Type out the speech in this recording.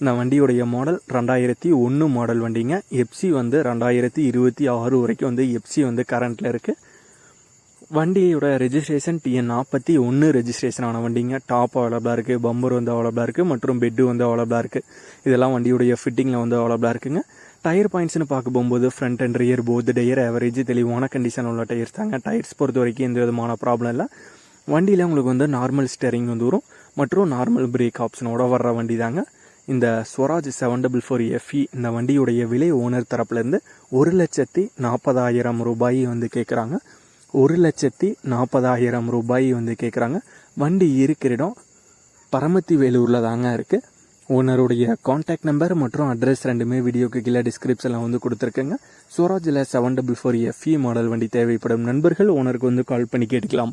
இந்த வண்டியுடைய மாடல் ரெண்டாயிரத்தி ஒன்று மாடல் வண்டிங்க. எப்சி வந்து ரெண்டாயிரத்தி இருபத்தி ஆறு வரைக்கும் வந்து எப்சி வந்து கரண்ட்டில் இருக்குது வண்டியோட ரெஜிஸ்ட்ரேஷன் டிஎன் நாற்பத்தி ஒன்று ரெஜிஸ்ட்ரேஷன் ஆன வண்டிங்க. டாப் அவைலபிளாக இருக்குது பம்பர் வந்து அவைலபிளாக இருக்குது மற்றும் பெட்டு வந்து அவைலபிளாக இருக்குது இதெல்லாம் வண்டியுடைய ஃபிட்டிங்கில் வந்து அவைலபிளாக இருக்குங்க. டயர் பாயிண்ட்ஸ்னு பார்க்க போகும்போது front and rear both tyre average தெளிவான கண்டிஷன் உள்ள டயர்ஸ் தாங்க. டயர்ஸ் பொறுத்த வரைக்கும் எந்த விதமான ப்ராப்ளம் இல்லை. வண்டியில் உங்களுக்கு வந்து நார்மல் ஸ்டேரிங் வந்து வரும் மற்றும் நார்மல் பிரேக் ஆப்ஷனோட வர்ற வண்டி தாங்க இந்த Swaraj seven double four FE இந்த வண்டியுடைய விலை ஓனர் தரப்புலேருந்து ஒரு லட்சத்தி நாற்பதாயிரம் ரூபாய் வந்து கேட்குறாங்க ஒரு லட்சத்தி நாற்பதாயிரம் ரூபாய் வந்து கேட்குறாங்க வண்டி இருக்கிற இடம் பரமத்தி வேலூரில் தாங்க இருக்குது ஓனருடைய காண்டாக்ட் நம்பர் மற்றும் அட்ரஸ் ரெண்டுமே வீடியோக்கு கீழே டிஸ்கிரிப்ஷனில் வந்து கொடுத்துருக்கேங்க. ஸ்வராஜில் seven double four FE model வண்டி தேவைப்படும். நண்பர்கள் ஓனருக்கு வந்து கால் பண்ணி கேட்டுக்கலாம்.